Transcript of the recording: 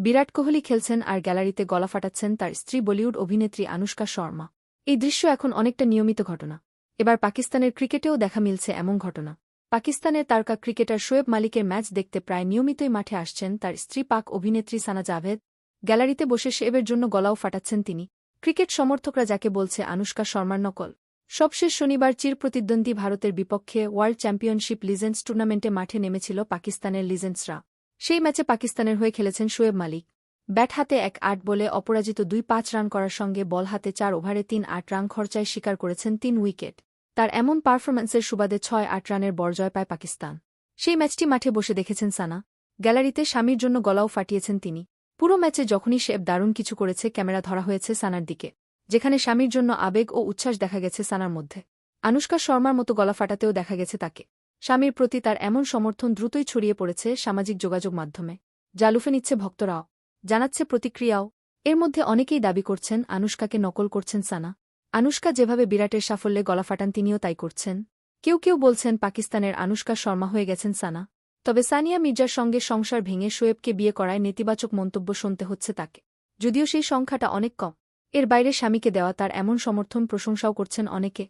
বিরাট কোহলি খেলছেন আর গ্যালারিতে গলা ফাটাচ্ছেন তার স্ত্রী বলিউড অভিনেত্রী আনুষ্কা শর্মা। এই দৃশ্য এখন অনেকটা নিয়মিত ঘটনা। এবার পাকিস্তানের ক্রিকেটেও দেখা মিলছে এমন ঘটনা। পাকিস্তানের তারকা ক্রিকেটার শোয়েব মালিকের ম্যাচ দেখতে প্রায় নিয়মিতই মাঠে আসছেন তার স্ত্রী পাক অভিনেত্রী সানা জাভেদ। গ্যালারিতে বসে শেবের জন্য গলাও ফাটাচ্ছেন তিনি। ক্রিকেট সমর্থকরা যাকে বলছে আনুষ্কা শর্মার নকল। সবশেষ শনিবার চিরপ্রতিদ্বন্দ্বী ভারতের বিপক্ষে ওয়ার্ল্ড চ্যাম্পিয়নশিপ লিজেন্ডস টুর্নামেন্টে মাঠে নেমেছিল পাকিস্তানের লিজেন্ডসরা। সেই ম্যাচে পাকিস্তানের হয়ে খেলেছেন শোয়েব মালিক। ব্যাট হাতে এক আট বলে অপরাজিত দুই পাঁচ রান করার সঙ্গে বল হাতে চার ওভারে তিন আট রান খরচায় স্বীকার করেছেন তিন উইকেট। তার এমন পারফরম্যান্সের সুবাদে ছয় আট রানের বরজয় পায় পাকিস্তান। সেই ম্যাচটি মাঠে বসে দেখেছেন সানা। গ্যালারিতে স্বামীর জন্য গলাও ফাটিয়েছেন তিনি। পুরো ম্যাচে যখনই শেব দারুণ কিছু করেছে, ক্যামেরা ধরা হয়েছে সানার দিকে, যেখানে স্বামীর জন্য আবেগ ও উচ্ছ্বাস দেখা গেছে সানার মধ্যে। আনুষ্কা শর্মার মতো গলা ফাটাতেও দেখা গেছে তাকে। স্বামীর প্রতি তার এমন সমর্থন দ্রুতই ছড়িয়ে পড়েছে সামাজিক যোগাযোগ মাধ্যমে। যা লুফে নিচ্ছে ভক্তরাও। জানাচ্ছে প্রতিক্রিয়াও। এর মধ্যে অনেকেই দাবি করছেন আনুষ্কাকে নকল করছেন সানা। আনুষ্কা যেভাবে বিরাটের সাফল্যে গলা ফাটান তিনিও তাই করছেন। কেউ কেউ বলছেন পাকিস্তানের আনুষ্কা শর্মা হয়ে গেছেন সানা। তবে সানিয়া মির্জার সঙ্গে সংসার ভেঙে শোয়েবকে বিয়ে করায় নেতিবাচক মন্তব্য শুনতে হচ্ছে তাকে। যদিও সেই সংখ্যাটা অনেক কম। এর বাইরে স্বামীকে দেওয়া তার এমন সমর্থন প্রশংসাও করছেন অনেকে।